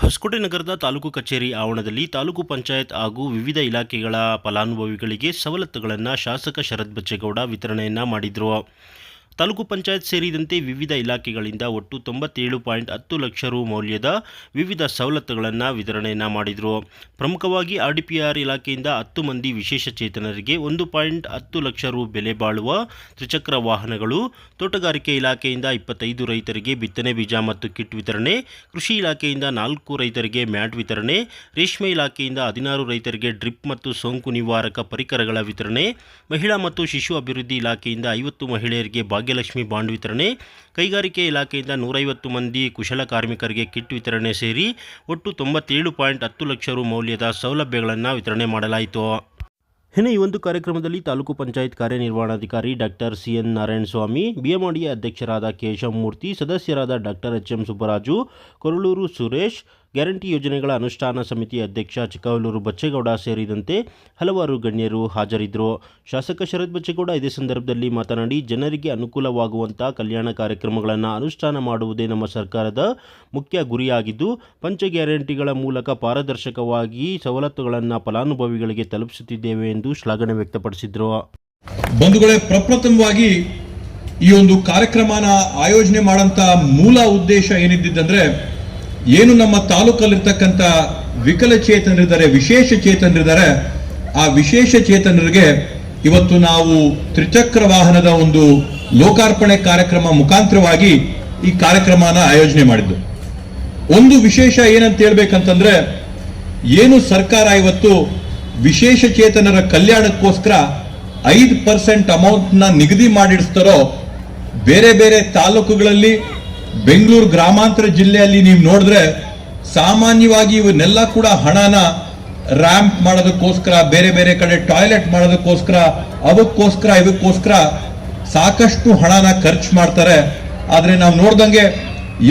ಹೊಸಕೋಟೆ ನಗರದ ತಾಲೂಕು ಕಚೇರಿ ಆವರಣದಲ್ಲಿ ತಾಲೂಕು ಪಂಚಾಯತ್ ಹಾಗೂ ವಿವಿಧ ಇಲಾಖೆಗಳ ಫಲಾನುಭವಿಗಳಿಗೆ ಸವಲತ್ತುಗಳನ್ನು ಶಾಸಕ ಶರತ್ ಬಚ್ಚೇಗೌಡ ವಿತರಣೆಯನ್ನು ಮಾಡಿದರು. ತಾಲೂಕು ಪಂಚಾಯತ್ ಸೇರಿದಂತೆ ವಿವಿಧ ಇಲಾಖೆಗಳಿಂದ ಒಟ್ಟು ತೊಂಬತ್ತೇಳು ಪಾಯಿಂಟ್ ಹತ್ತು ಲಕ್ಷ ರು ಮೌಲ್ಯದ ವಿವಿಧ ಸವಲತ್ತುಗಳನ್ನು ವಿತರಣೆಯನ್ನು ಮಾಡಿದರು. ಪ್ರಮುಖವಾಗಿ ಆರ್ ಇಲಾಖೆಯಿಂದ ಹತ್ತು ಮಂದಿ ವಿಶೇಷ ಚೇತನರಿಗೆ ಒಂದು ಪಾಯಿಂಟ್ ಹತ್ತು ಲಕ್ಷ ರು ಬೆಲೆ ಬಾಳುವ ತ್ರಿಚಕ್ರ ವಾಹನಗಳು, ತೋಟಗಾರಿಕೆ ಇಲಾಖೆಯಿಂದ ಇಪ್ಪತ್ತೈದು ರೈತರಿಗೆ ಬಿತ್ತನೆ ಬೀಜ ಮತ್ತು ಕಿಟ್ ವಿತರಣೆ, ಕೃಷಿ ಇಲಾಖೆಯಿಂದ ನಾಲ್ಕು ರೈತರಿಗೆ ಮ್ಯಾಟ್ ವಿತರಣೆ, ರೇಷ್ಮೆ ಇಲಾಖೆಯಿಂದ ಹದಿನಾರು ರೈತರಿಗೆ ಡ್ರಿಪ್ ಮತ್ತು ಸೋಂಕು ನಿವಾರಕ ಪರಿಕರಗಳ ವಿತರಣೆ, ಮಹಿಳಾ ಮತ್ತು ಶಿಶು ಅಭಿವೃದ್ಧಿ ಇಲಾಖೆಯಿಂದ ಐವತ್ತು ಮಹಿಳೆಯರಿಗೆ ಭಾಗ್ಯಲಕ್ಷ್ಮಿ ಬಾಂಡ್ ವಿತರಣೆ, ಕೈಗಾರಿಕೆ ಇಲಾಖೆಯಿಂದ ನೂರೈವತ್ತು ಮಂದಿ ಕುಶಲ ಕಾರ್ಮಿಕರಿಗೆ ಕಿಟ್ ವಿತರಣೆ ಸೇರಿ ಒಟ್ಟು ತೊಂಬತ್ತೇಳು ಪಾಯಿಂಟ್ ಹತ್ತು ಲಕ್ಷ ರು ಮೌಲ್ಯದ ಸೌಲಭ್ಯಗಳನ್ನು ವಿತರಣೆ ಮಾಡಲಾಯಿತು. ಇನ್ನು ಈ ಒಂದು ಕಾರ್ಯಕ್ರಮದಲ್ಲಿ ತಾಲೂಕು ಪಂಚಾಯತ್ ಕಾರ್ಯನಿರ್ವಹಣಾಧಿಕಾರಿ ಡಾಕ್ಟರ್ ಸಿ ಎನ್ ನಾರಾಯಣಸ್ವಾಮಿ ಬಿಎಂಆಡಿಯ ಅಧ್ಯಕ್ಷರಾದ ಕೇಶವಮೂರ್ತಿ, ಸದಸ್ಯರಾದ doctor H M Subbaraju, Koraluru Suresh guarantee ಯೋಜನೆಗಳ ಅನುಷ್ಠಾನ ಸಮಿತಿ ಅಧ್ಯಕ್ಷ ಚಿಕ್ಕವಲ್ಲೂರು ಬಚ್ಚೇಗೌಡ ಸೇರಿದಂತೆ ಹಲವಾರು ಗಣ್ಯರು ಹಾಜರಿದ್ದರು. ಶಾಸಕ ಶರತ್ ಬಚ್ಚೇಗೌಡ ಇದೇ ಸಂದರ್ಭದಲ್ಲಿ ಮಾತನಾಡಿ, ಜನರಿಗೆ ಅನುಕೂಲವಾಗುವಂಥ ಕಲ್ಯಾಣ ಕಾರ್ಯಕ್ರಮಗಳನ್ನು ಅನುಷ್ಠಾನ ಮಾಡುವುದೇ ನಮ್ಮ ಸರ್ಕಾರದ ಮುಖ್ಯ ಗುರಿಯಾಗಿದ್ದು, ಪಂಚ ಗ್ಯಾರಂಟಿಗಳ ಮೂಲಕ ಪಾರದರ್ಶಕವಾಗಿ ಸವಲತ್ತುಗಳನ್ನು ಫಲಾನುಭವಿಗಳಿಗೆ ತಲುಪಿಸುತ್ತಿದ್ದೇವೆ ಎಂದು ಶ್ಲಾಘನೆ ವ್ಯಕ್ತಪಡಿಸಿದರು. ಬಂಧುಗಳೇ, ಪ್ರಪ್ರಥಮವಾಗಿ ಈ ಒಂದು ಕಾರ್ಯಕ್ರಮನ ಆಯೋಜನೆ ಮಾಡಂತ ಮೂಲ ಉದ್ದೇಶ ಏನಿದ್ದಂದ್ರೆ ಏನು ನಮ್ಮ ತಾಲೂಕಲ್ಲಿರ್ತಕ್ಕಂಥ ವಿಕಲಚೇತನರಿದ್ದಾರೆ, ವಿಶೇಷ ಚೇತನರಿದ್ದಾರೆ, ಆ ವಿಶೇಷ ಚೇತನರಿಗೆ ಇವತ್ತು ನಾವು ತ್ರಿಚಕ್ರ ವಾಹನದ ಒಂದು ಲೋಕಾರ್ಪಣೆ ಕಾರ್ಯಕ್ರಮ ಮುಖಾಂತರವಾಗಿ ಈ ಕಾರ್ಯಕ್ರಮನ ಆಯೋಜನೆ ಮಾಡಿದ್ದು. ಒಂದು ವಿಶೇಷ ಏನಂತ ಹೇಳ್ಬೇಕಂತಂದ್ರೆ, ಏನು ಸರ್ಕಾರ ಇವತ್ತು ವಿಶೇಷ ಚೇತನರ ಕಲ್ಯಾಣಕ್ಕೋಸ್ಕರ ಐದು ಪರ್ಸೆಂಟ್ ಅಮೌಂಟ್ನ ನಿಗದಿ ಮಾಡಿಡಿಸ್ತಾರೋ, ಬೇರೆ ಬೇರೆ ತಾಲೂಕುಗಳಲ್ಲಿ ಬೆಂಗಳೂರು ಗ್ರಾಮಾಂತರ ಜಿಲ್ಲೆಯಲ್ಲಿ ನೀವು ನೋಡಿದ್ರೆ ಸಾಮಾನ್ಯವಾಗಿ ಇವನ್ನೆಲ್ಲ ಕೂಡ ಹಣನ ರ್ಯಾಂಪ್ ಮಾಡೋದಕ್ಕೋಸ್ಕರ, ಬೇರೆ ಬೇರೆ ಕಡೆ ಟಾಯ್ಲೆಟ್ ಮಾಡೋದಕ್ಕೋಸ್ಕರ, ಅವಕ್ಕೋಸ್ಕರ, ಇವಕ್ಕೋಸ್ಕರ ಸಾಕಷ್ಟು ಹಣನ ಖರ್ಚು ಮಾಡ್ತಾರೆ. ಆದರೆ ನಾವು ನೋಡ್ದಂಗೆ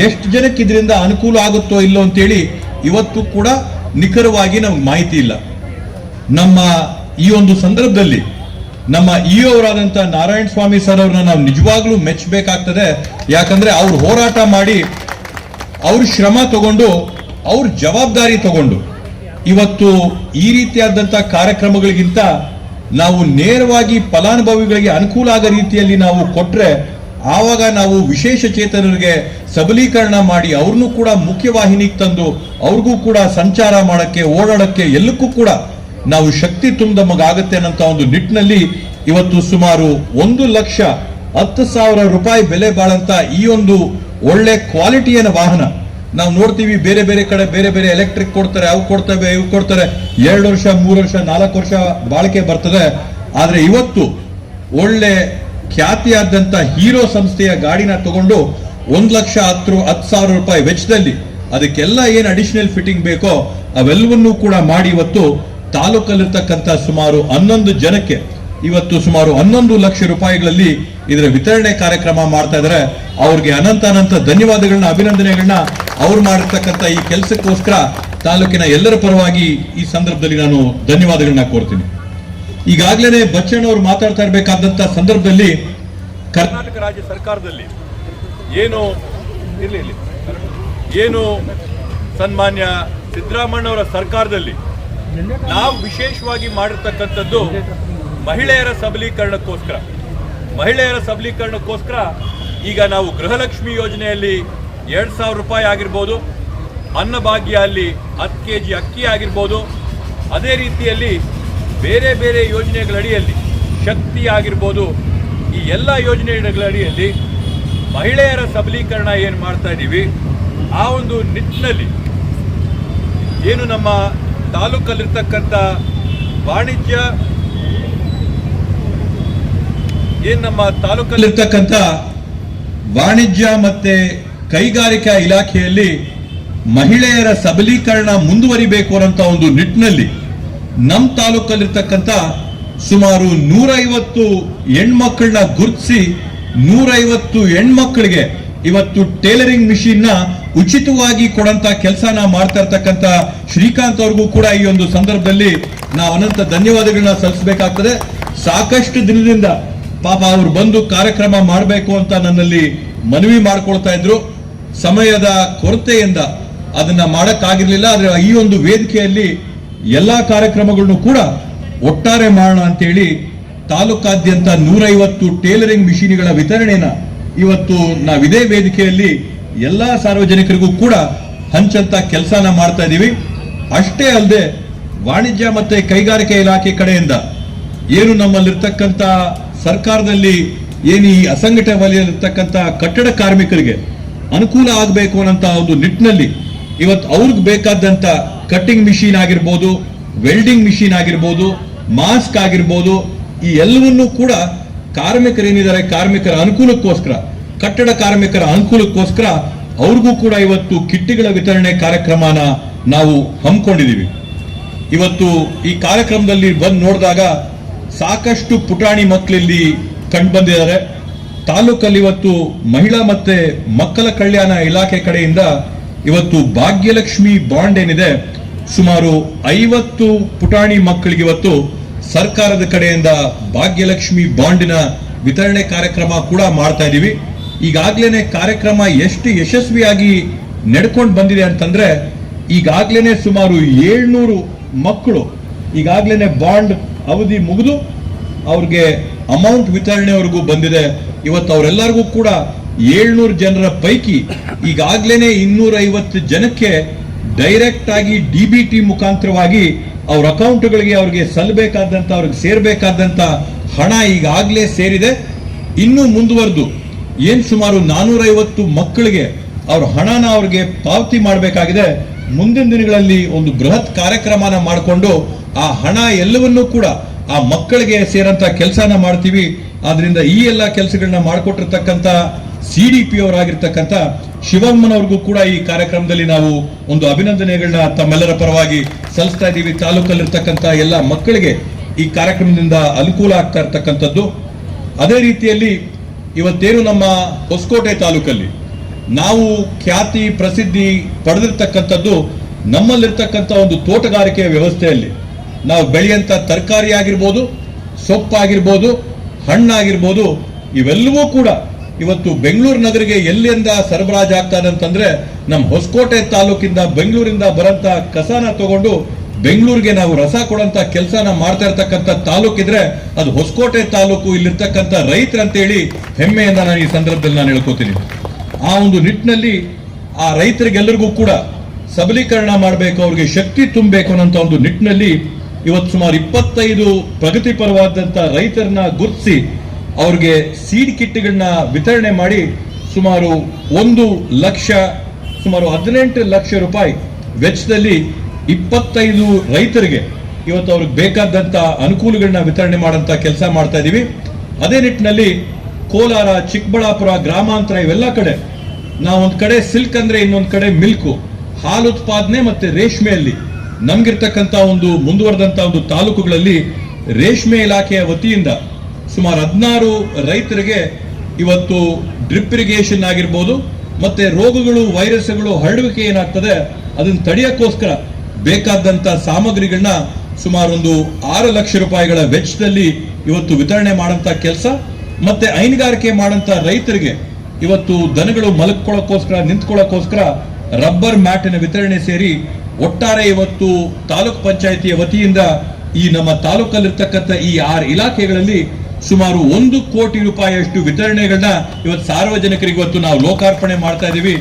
ಎಷ್ಟು ಜನಕ್ಕೆ ಇದರಿಂದ ಅನುಕೂಲ ಆಗುತ್ತೋ ಇಲ್ಲೋ ಅಂತೇಳಿ ಇವತ್ತು ಕೂಡ ನಿಖರವಾಗಿ ನಮ್ಗೆ ಮಾಹಿತಿ ಇಲ್ಲ. ನಮ್ಮ ಈ ಒಂದು ಸಂದರ್ಭದಲ್ಲಿ ನಮ್ಮ ಇ ಅವರಾದಂಥ ನಾರಾಯಣ ಸ್ವಾಮಿ ಸರ್ ಅವ್ರನ್ನ ನಾವು ನಿಜವಾಗ್ಲೂ ಮೆಚ್ಚಬೇಕಾಗ್ತದೆ. ಯಾಕಂದ್ರೆ ಅವ್ರು ಹೋರಾಟ ಮಾಡಿ ಅವ್ರ ಶ್ರಮ ತಗೊಂಡು ಅವ್ರ ಜವಾಬ್ದಾರಿ ತಗೊಂಡು ಇವತ್ತು ಈ ರೀತಿಯಾದಂಥ ಕಾರ್ಯಕ್ರಮಗಳಿಗಿಂತ ನಾವು ನೇರವಾಗಿ ಫಲಾನುಭವಿಗಳಿಗೆ ಅನುಕೂಲ ಆಗೋ ರೀತಿಯಲ್ಲಿ ನಾವು ಕೊಟ್ರೆ ಆವಾಗ ನಾವು ವಿಶೇಷ ಚೇತನರಿಗೆ ಸಬಲೀಕರಣ ಮಾಡಿ ಅವ್ರನ್ನೂ ಕೂಡ ಮುಖ್ಯವಾಹಿನಿಗೆ ತಂದು ಅವ್ರಿಗೂ ಕೂಡ ಸಂಚಾರ ಮಾಡಕ್ಕೆ, ಓಡಾಡೋಕ್ಕೆ ಎಲ್ಲಕ್ಕೂ ಕೂಡ ನಾವು ಶಕ್ತಿ ತುಂಬ ಮಗಾಗತ್ತೆ ಅನ್ನಂತ ಒಂದು ನಿಟ್ಟಿನಲ್ಲಿ ಇವತ್ತು ಸುಮಾರು ಒಂದು ಲಕ್ಷ ಹತ್ತು ಸಾವಿರ ರೂಪಾಯಿ ಬೆಲೆ ಬಾಳಂತ ಈ ಒಂದು ಒಳ್ಳೆ ಕ್ವಾಲಿಟಿಯ ವಾಹನ ನಾವು ನೋಡ್ತೀವಿ ಬೇರೆ ಬೇರೆ ಕಡೆ ಬೇರೆ ಬೇರೆ ಎಲೆಕ್ಟ್ರಿಕ್ ಕೊಡ್ತಾರೆ, ಅವು ಕೊಡ್ತವೆ, ಇವು ಕೊಡ್ತಾರೆ. ಎರಡು ವರ್ಷ, ಮೂರು ವರ್ಷ, ನಾಲ್ಕು ವರ್ಷ ಬಾಳಿಕೆ ಬರ್ತದೆ. ಆದ್ರೆ ಇವತ್ತು ಒಳ್ಳೆ ಖ್ಯಾತಿಯಾದಂತ ಹೀರೋ ಸಂಸ್ಥೆಯ ಗಾಡಿನ ತಗೊಂಡು ಒಂದು ಲಕ್ಷ ಹತ್ತು ಹತ್ತು ಸಾವಿರ ರೂಪಾಯಿ ವೆಚ್ಚದಲ್ಲಿ ಅದಕ್ಕೆಲ್ಲ ಏನು ಅಡಿಷನಲ್ ಫಿಟ್ಟಿಂಗ್ ಬೇಕೋ ಅವೆಲ್ಲವನ್ನೂ ಕೂಡ ಮಾಡಿ ಇವತ್ತು ತಾಲೂಕಲ್ಲಿರ್ತಕ್ಕಂಥ ಸುಮಾರು ಹನ್ನೊಂದು ಜನಕ್ಕೆ ಇವತ್ತು ಸುಮಾರು ಹನ್ನೊಂದು ಲಕ್ಷ ರೂಪಾಯಿಗಳಲ್ಲಿ ಇದರ ವಿತರಣೆ ಕಾರ್ಯಕ್ರಮ ಮಾಡ್ತಾ ಇದ್ದಾರೆ ಅವ್ರಿಗೆ ಅನಂತ ಅನಂತ ಧನ್ಯವಾದಗಳನ್ನ, ಅಭಿನಂದನೆಗಳನ್ನ ಅವ್ರು ಮಾಡಿರ್ತಕ್ಕಂಥ ಈ ಕೆಲಸಕ್ಕೋಸ್ಕರ ತಾಲೂಕಿನ ಎಲ್ಲರ ಪರವಾಗಿ ಈ ಸಂದರ್ಭದಲ್ಲಿ ನಾನು ಧನ್ಯವಾದಗಳನ್ನ ಕೋರ್ತೀನಿ ಈಗಾಗಲೇ ಬಚ್ಚಣ್ಣ ಅವರು ಮಾತಾಡ್ತಾ ಇರಬೇಕಾದಂತ ಸಂದರ್ಭದಲ್ಲಿ ಕರ್ನಾಟಕ ರಾಜ್ಯ ಸರ್ಕಾರದಲ್ಲಿ ಏನು. ಏನು ಸನ್ಮಾನ್ಯ ಸಿದ್ದರಾಮಣ್ಣವರ ಸರ್ಕಾರದಲ್ಲಿ ನಾವು ವಿಶೇಷವಾಗಿ ಮಾಡಿರ್ತಕ್ಕಂಥದ್ದು ಮಹಿಳೆಯರ ಸಬಲೀಕರಣಕ್ಕೋಸ್ಕರ. ಮಹಿಳೆಯರ ಸಬಲೀಕರಣಕ್ಕೋಸ್ಕರ ಈಗ ನಾವು ಗೃಹಲಕ್ಷ್ಮಿ ಯೋಜನೆಯಲ್ಲಿ ಎರಡು ಸಾವಿರ ರೂಪಾಯಿ ಆಗಿರ್ಬೋದು ಅನ್ನಭಾಗ್ಯ ಅಲ್ಲಿ ಹತ್ತು ಕೆ ಜಿ ಅಕ್ಕಿ ಆಗಿರ್ಬೋದು. ಅದೇ ರೀತಿಯಲ್ಲಿ ಬೇರೆ ಬೇರೆ ಯೋಜನೆಗಳಡಿಯಲ್ಲಿ ಶಕ್ತಿ ಆಗಿರ್ಬೋದು. ಈ ಎಲ್ಲ ಯೋಜನೆಗಳ ಅಡಿಯಲ್ಲಿ ಮಹಿಳೆಯರ ಸಬಲೀಕರಣ ಏನು ಮಾಡ್ತಾ ಇದ್ದೀವಿ ಆ ಒಂದು ನಿಟ್ಟಿನಲ್ಲಿ ಏನು ನಮ್ಮ ತಾಲೂಕಲ್ಲಿರ್ತಕ್ಕಂಥ ವಾಣಿಜ್ಯ, ಏನು ನಮ್ಮ ತಾಲೂಕಲ್ಲಿರ್ತಕ್ಕಂಥ ವಾಣಿಜ್ಯ ಮತ್ತೆ ಕೈಗಾರಿಕಾ ಇಲಾಖೆಯಲ್ಲಿ ಮಹಿಳೆಯರ ಸಬಲೀಕರಣ ಮುಂದುವರಿಬೇಕು ಅನ್ನೋ ಒಂದು ನಿಟ್ಟಿನಲ್ಲಿ ನಮ್ಮ ತಾಲೂಕಲ್ಲಿರ್ತಕ್ಕಂಥ ಸುಮಾರು ನೂರೈವತ್ತು ಹೆಣ್ಮಕ್ಳನ್ನ ಗುರುತಿಸಿ ನೂರೈವತ್ತು ಹೆಣ್ಮಕ್ಳಿಗೆ ಇವತ್ತು ಟೇಲರಿಂಗ್ ಮಿಷಿನ್ನ ಉಚಿತವಾಗಿ ಕೊಡಂತ ಕೆಲಸನ ಮಾಡ್ತಾ ಇರ್ತಕ್ಕಂತ ಶ್ರೀಕಾಂತ್ ಅವ್ರಿಗೂ ಕೂಡ ಈ ಒಂದು ಸಂದರ್ಭದಲ್ಲಿ ನಾವು ಅನಂತ ಧನ್ಯವಾದಗಳನ್ನ ಸಲ್ಲಿಸಬೇಕಾಗ್ತದೆ. ಸಾಕಷ್ಟು ದಿನದಿಂದ ಪಾಪ ಅವ್ರು ಬಂದು ಕಾರ್ಯಕ್ರಮ ಮಾಡಬೇಕು ಅಂತ ನನ್ನಲ್ಲಿ ಮನವಿ ಮಾಡ್ಕೊಳ್ತಾ ಇದ್ರು. ಸಮಯದ ಕೊರತೆಯಿಂದ ಅದನ್ನ ಮಾಡಕ್ಕಾಗಿರ್ಲಿಲ್ಲ, ಆದ್ರೆ ಈ ಒಂದು ವೇದಿಕೆಯಲ್ಲಿ ಎಲ್ಲಾ ಕಾರ್ಯಕ್ರಮಗಳನ್ನು ಕೂಡ ಒಟ್ಟಾರೆ ಮಾಡೋಣ ಅಂತೇಳಿ ತಾಲೂಕಾದ್ಯಂತ ನೂರೈವತ್ತು ಟೇಲರಿಂಗ್ ಮಿಷಿನ್ಗಳ ವಿತರಣೆಯನ್ನ ಇವತ್ತು ನಾವಿದೇ ವೇದಿಕೆಯಲ್ಲಿ ಎಲ್ಲಾ ಸಾರ್ವಜನಿಕರಿಗೂ ಕೂಡ ಹಂಚಂತ ಕೆಲಸನ ಮಾಡ್ತಾ ಇದ್ದೀವಿ ಅಷ್ಟೇ ಅಲ್ಲದೆ ವಾಣಿಜ್ಯ ಮತ್ತೆ ಕೈಗಾರಿಕೆ ಇಲಾಖೆ ಕಡೆಯಿಂದ ಏನು ನಮ್ಮಲ್ಲಿರ್ತಕ್ಕಂಥ ಸರ್ಕಾರದಲ್ಲಿ ಏನು ಈ ಅಸಂಘಟಿತ ವಲಯದಲ್ಲಿರ್ತಕ್ಕಂಥ ಕಟ್ಟಡ ಕಾರ್ಮಿಕರಿಗೆ ಅನುಕೂಲ ಆಗಬೇಕು ಅನ್ನೋಂಥ ಒಂದು ನಿಟ್ಟಿನಲ್ಲಿ ಇವತ್ತು ಅವ್ರಿಗೆ ಬೇಕಾದಂತ ಕಟ್ಟಿಂಗ್ ಮಿಷಿನ್ ಆಗಿರ್ಬೋದು, ವೆಲ್ಡಿಂಗ್ ಮಿಷಿನ್ ಆಗಿರ್ಬೋದು, ಮಾಸ್ಕ್ ಆಗಿರ್ಬೋದು, ಈ ಎಲ್ಲವನ್ನೂ ಕೂಡ ಕಾರ್ಮಿಕರೇನಿದ್ದಾರೆ, ಕಾರ್ಮಿಕರ ಅನುಕೂಲಕ್ಕೋಸ್ಕರ ಕಟ್ಟಡ ಕಾರ್ಮಿಕರ ಅನುಕೂಲಕ್ಕೋಸ್ಕರ ಅವ್ರಿಗೂ ಕೂಡ ಇವತ್ತು ಕಿಟ್ಟಿಗಳ ವಿತರಣೆ ಕಾರ್ಯಕ್ರಮನ ನಾವು ಹಮ್ಮಿಕೊಂಡಿದ್ದೀವಿ. ಇವತ್ತು ಈ ಕಾರ್ಯಕ್ರಮದಲ್ಲಿ ಬಂದು ನೋಡಿದಾಗ ಸಾಕಷ್ಟು ಪುಟಾಣಿ ಮಕ್ಕಳಲ್ಲಿ ಕಂಡು ಬಂದಿದ್ದಾರೆ. ತಾಲೂಕಲ್ಲಿ ಇವತ್ತು ಮಹಿಳಾ ಮತ್ತೆ ಮಕ್ಕಳ ಕಲ್ಯಾಣ ಇಲಾಖೆ ಕಡೆಯಿಂದ ಇವತ್ತು ಭಾಗ್ಯಲಕ್ಷ್ಮಿ ಬಾಂಡ್ ಏನಿದೆ, ಸುಮಾರು ಐವತ್ತು ಪುಟಾಣಿ ಮಕ್ಕಳಿಗೆ ಇವತ್ತು ಸರ್ಕಾರದ ಕಡೆಯಿಂದ ಭಾಗ್ಯಲಕ್ಷ್ಮಿ ಬಾಂಡಿನ ವಿತರಣೆ ಕಾರ್ಯಕ್ರಮ ಕೂಡ ಮಾಡ್ತಾ ಇದೀವಿ ಈಗಾಗ್ಲೇನೆ ಕಾರ್ಯಕ್ರಮ ಎಷ್ಟು ಯಶಸ್ವಿಯಾಗಿ ನಡ್ಕೊಂಡು ಬಂದಿದೆ ಅಂತಂದ್ರೆ, ಈಗಾಗ್ಲೇನೆ ಸುಮಾರು ಏಳ್ನೂರು ಮಕ್ಕಳು, ಈಗಾಗ್ಲೇನೆ ಬಾಂಡ್ ಅವಧಿ ಮುಗಿದು ಅವ್ರಿಗೆ ಅಮೌಂಟ್ ವಿತರಣೆವರೆಗೂ ಬಂದಿದೆ. ಇವತ್ತು ಅವರೆಲ್ಲರಿಗೂ ಕೂಡ ಏಳ್ನೂರು ಜನರ ಪೈಕಿ ಈಗಾಗ್ಲೇನೆ ಇನ್ನೂರ ಐವತ್ತು ಜನಕ್ಕೆ ಡೈರೆಕ್ಟ್ ಆಗಿ ಡಿ ಬಿ ಟಿ ಮುಖಾಂತರವಾಗಿ ಅವ್ರ ಅಕೌಂಟ್ಗಳಿಗೆ ಅವ್ರಿಗೆ ಸಲ್ಲಬೇಕಾದಂತ ಅವ್ರಿಗೆ ಸೇರ್ಬೇಕಾದಂತ ಹಣ ಈಗಾಗಲೇ ಸೇರಿದೆ. ಇನ್ನೂ ಮುಂದುವರೆದು ಏನ್ ಸುಮಾರು ನಾನೂರೈವತ್ತು ಮಕ್ಕಳಿಗೆ ಅವ್ರ ಹಣನ ಅವ್ರಿಗೆ ಪಾವತಿ ಮಾಡಬೇಕಾಗಿದೆ. ಮುಂದಿನ ದಿನಗಳಲ್ಲಿ ಒಂದು ಬೃಹತ್ ಕಾರ್ಯಕ್ರಮನ ಮಾಡಿಕೊಂಡು ಆ ಹಣ ಎಲ್ಲವನ್ನೂ ಕೂಡ ಆ ಮಕ್ಕಳಿಗೆ ಸೇರಂತ ಕೆಲಸನ ಮಾಡ್ತೀವಿ. ಆದ್ರಿಂದ ಈ ಎಲ್ಲ ಕೆಲಸಗಳನ್ನ ಮಾಡಿಕೊಟ್ಟಿರ್ತಕ್ಕಂಥ ಸಿ ಡಿ ಪಿ ಅವರಾಗಿರ್ತಕ್ಕಂಥ ಶಿವಮ್ಮನವ್ರಿಗೂ ಕೂಡ ಈ ಕಾರ್ಯಕ್ರಮದಲ್ಲಿ ನಾವು ಒಂದು ಅಭಿನಂದನೆಗಳನ್ನ ತಮ್ಮೆಲ್ಲರ ಪರವಾಗಿ ಸಲ್ಲಿಸ್ತಾ ಇದ್ದೀವಿ. ತಾಲೂಕಲ್ಲಿರ್ತಕ್ಕಂಥ ಎಲ್ಲ ಮಕ್ಕಳಿಗೆ ಈ ಕಾರ್ಯಕ್ರಮದಿಂದ ಅನುಕೂಲ ಆಗ್ತಾ ಇರ್ತಕ್ಕಂಥದ್ದು. ಅದೇ ರೀತಿಯಲ್ಲಿ ಇವತ್ತೇನು ನಮ್ಮ ಹೊಸಕೋಟೆ ತಾಲೂಕಲ್ಲಿ? ನಾವು ಖ್ಯಾತಿ, ಪ್ರಸಿದ್ಧಿ ಪಡೆದಿರ್ತಕ್ಕಂಥದ್ದು ನಮ್ಮಲ್ಲಿರ್ತಕ್ಕಂಥ ಒಂದು ತೋಟಗಾರಿಕೆಯ ವ್ಯವಸ್ಥೆಯಲ್ಲಿ. ನಾವು ಬೆಳೆಯಂಥ ತರಕಾರಿ ಆಗಿರ್ಬೋದು, ಸೊಪ್ಪಾಗಿರ್ಬೋದು, ಹಣ್ಣಾಗಿರ್ಬೋದು, ಇವೆಲ್ಲವೂ ಕೂಡ ಇವತ್ತು ಬೆಂಗಳೂರು ನಗರಿಗೆ ಎಲ್ಲಿಂದ ಸರಬರಾಜು ಆಗ್ತಾ ಇದೆ ಅಂತಂದ್ರೆ ನಮ್ಮ ಹೊಸಕೋಟೆ ತಾಲೂಕಿಂದ ಬೆಂಗಳೂರಿಂದ ಬರಂತ ಕಸಾನ ತಗೊಂಡು ಬೆಂಗಳೂರಿಗೆ ನಾವು ರಸ ಕೊಡಂತ ಕೆಲಸನ ಮಾಡ್ತಾ ಇರ್ತಕ್ಕಂಥ ತಾಲೂಕಿದ್ರೆ ಅದು ಹೊಸಕೋಟೆ ತಾಲೂಕು ಇಲ್ಲಿರ್ತಕ್ಕಂಥ ರೈತರಂತೇಳಿ ಹೆಮ್ಮೆಯಿಂದ ನಾನು ಈ ಸಂದರ್ಭದಲ್ಲಿ ನಾನು ಹೇಳ್ಕೋತೀನಿ. ಆ ಒಂದು ನಿಟ್ಟಿನಲ್ಲಿ ಆ ರೈತರಿಗೆಲ್ಲರಿಗೂ ಕೂಡ ಸಬಲೀಕರಣ ಮಾಡಬೇಕು, ಅವ್ರಿಗೆ ಶಕ್ತಿ ತುಂಬಬೇಕು ಅನ್ನೋಂಥ ಒಂದು ನಿಟ್ಟಿನಲ್ಲಿ ಇವತ್ತು ಸುಮಾರು ಇಪ್ಪತ್ತೈದು ಪ್ರಗತಿಪರವಾದಂಥ ರೈತರನ್ನ ಗುರುತಿಸಿ ಅವ್ರಿಗೆ ಸೀಡ್ ಕಿಟ್ಗಳನ್ನ ವಿತರಣೆ ಮಾಡಿ ಸುಮಾರು ಒಂದು ಲಕ್ಷ, ಸುಮಾರು ಹದಿನೆಂಟು ಲಕ್ಷ ರೂಪಾಯಿ ವೆಚ್ಚದಲ್ಲಿ ಇಪ್ಪತ್ತೈದು ರೈತರಿಗೆ ಇವತ್ತು ಅವ್ರಿಗೆ ಬೇಕಾದಂತ ಅನುಕೂಲಗಳನ್ನ ವಿತರಣೆ ಮಾಡಂತ ಕೆಲಸ ಮಾಡ್ತಾ ಇದೀವಿ. ಅದೇ ನಿಟ್ಟಿನಲ್ಲಿ ಕೋಲಾರ, ಚಿಕ್ಕಬಳ್ಳಾಪುರ ಗ್ರಾಮಾಂತರ ಇವೆಲ್ಲ ಕಡೆ ನಾವು ಒಂದ್ ಕಡೆ ಸಿಲ್ಕ್ ಅಂದ್ರೆ ಇನ್ನೊಂದ್ ಕಡೆ ಮಿಲ್ಕು. ಹಾಲು ಉತ್ಪಾದನೆ ಮತ್ತೆ ರೇಷ್ಮೆಯಲ್ಲಿ ನಮ್ಗಿರ್ತಕ್ಕಂತ ಒಂದು ಮುಂದುವರೆದಂತ ಒಂದು ತಾಲೂಕುಗಳಲ್ಲಿ ರೇಷ್ಮೆ ಇಲಾಖೆಯ ವತಿಯಿಂದ ಸುಮಾರು ಹದಿನಾರು ರೈತರಿಗೆ ಇವತ್ತು ಡ್ರಿಪ್ ಇರಿಗೇಷನ್ ಆಗಿರ್ಬೋದು, ಮತ್ತೆ ರೋಗಗಳು ವೈರಸ್ಗಳು ಹರಡುವಿಕೆ ಏನಾಗ್ತದೆ ಅದನ್ನು ತಡೆಯಕ್ಕೋಸ್ಕರ ಬೇಕಾದಂತ ಸಾಮಗ್ರಿಗಳನ್ನ ಸುಮಾರು ಒಂದು ಆರು ಲಕ್ಷ ರೂಪಾಯಿಗಳ ವೆಚ್ಚದಲ್ಲಿ ಇವತ್ತು ವಿತರಣೆ ಮಾಡಂತ ಕೆಲಸ, ಮತ್ತೆ ಹೈನುಗಾರಿಕೆ ಮಾಡಂತ ರೈತರಿಗೆ ಇವತ್ತು ದನಗಳು ಮಲಕ್ಕೊಳ್ಳೋಕ್ಕೋಸ್ಕರ ನಿಂತ್ಕೊಳ್ಳೋಕ್ಕೋಸ್ಕರ ರಬ್ಬರ್ ಮ್ಯಾಟಿನ ವಿತರಣೆ ಸೇರಿ ಒಟ್ಟಾರೆ ಇವತ್ತು ತಾಲೂಕ್ ಪಂಚಾಯಿತಿಯ ವತಿಯಿಂದ ಈ ನಮ್ಮ ತಾಲೂಕಲ್ಲಿರ್ತಕ್ಕಂಥ ಈ ಆರು ಇಲಾಖೆಗಳಲ್ಲಿ ಸುಮಾರು ಒಂದು ಕೋಟಿ ರೂಪಾಯಿಯಷ್ಟು ವಿತರಣೆಗಳನ್ನ ಇವತ್ತು ಸಾರ್ವಜನಿಕರಿಗೆ ಇವತ್ತು ನಾವು ಲೋಕಾರ್ಪಣೆ ಮಾಡ್ತಾ ಇದೀವಿ.